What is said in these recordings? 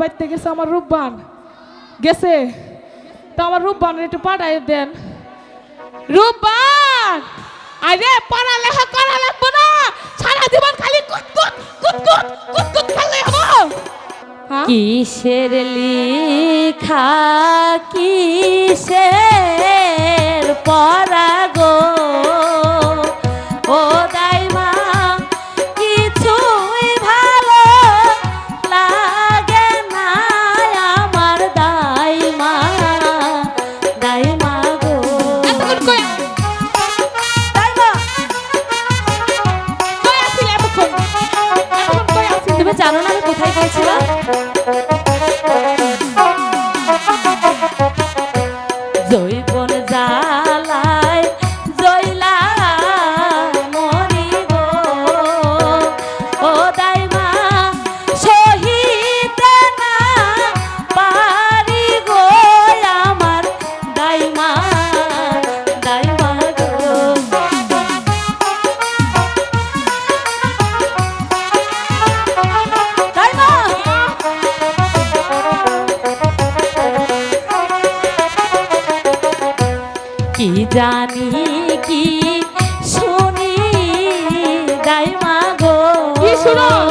বাড়িতে গেছে আমার রূপবান। গেছে? তো আমার রূপবানের একটু পাঠাই দেন। রূপবান! আরে, পড়ালেখা করা লাগবে না। সারা জীবন খালি কুতকুত কুতকুত কুতকুত খেলে হব। হ্যাঁ? কিসের লিখা, কিসের পরাগো কি জানি কি শুনি দাই মাগো কি শুনোস?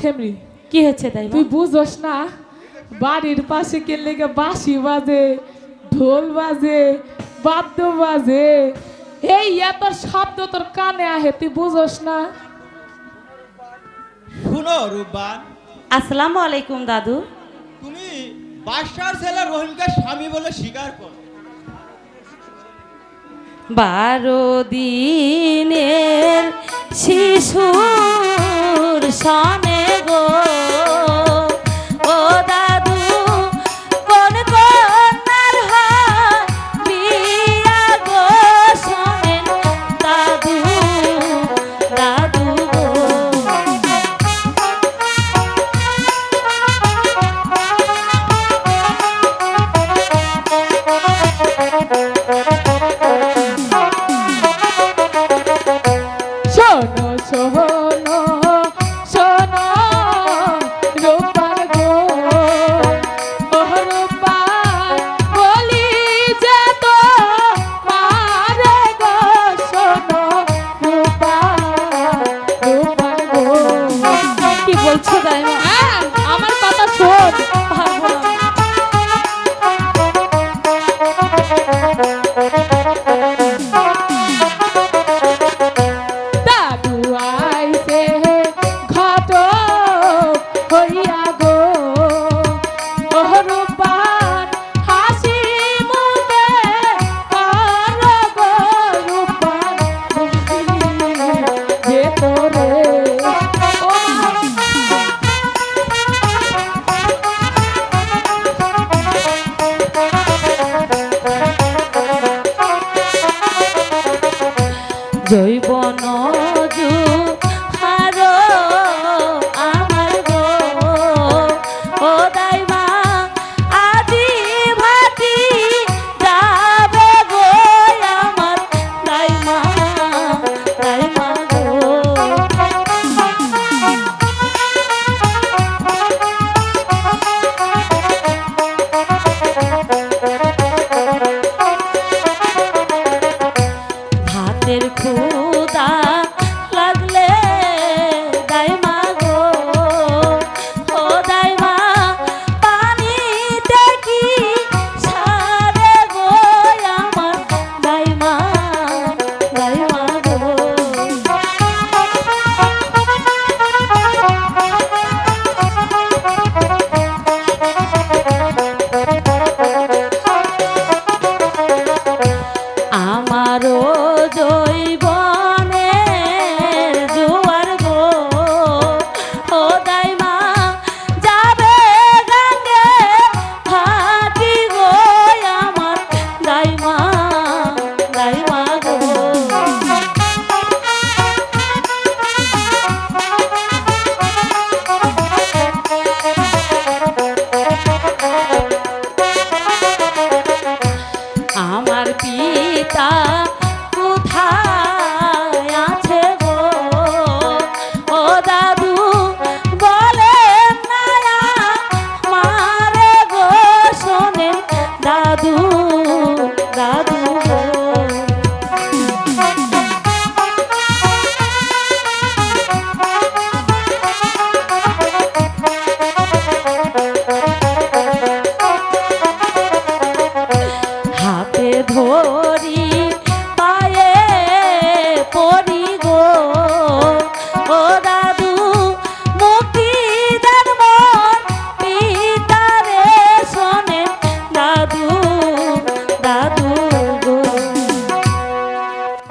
সেমরি। কি হচ্ছে তাই তুই বুঝোস না বাড়ির পাশে কে লেগে বাঁশি বাজে ঢোল বাজে বাদ্য বাজে এই এত শব্দ তোর কানে আহে তুই বুঝোস না। শুনো রূপবান। আসসালামু আলাইকুম দাদু। তুমি বাদশার ছেলে রহিমকে স্বামী বলে স্বীকার কর। বারো দিনের শিশুর সনে গো। embora. আমারও দৈব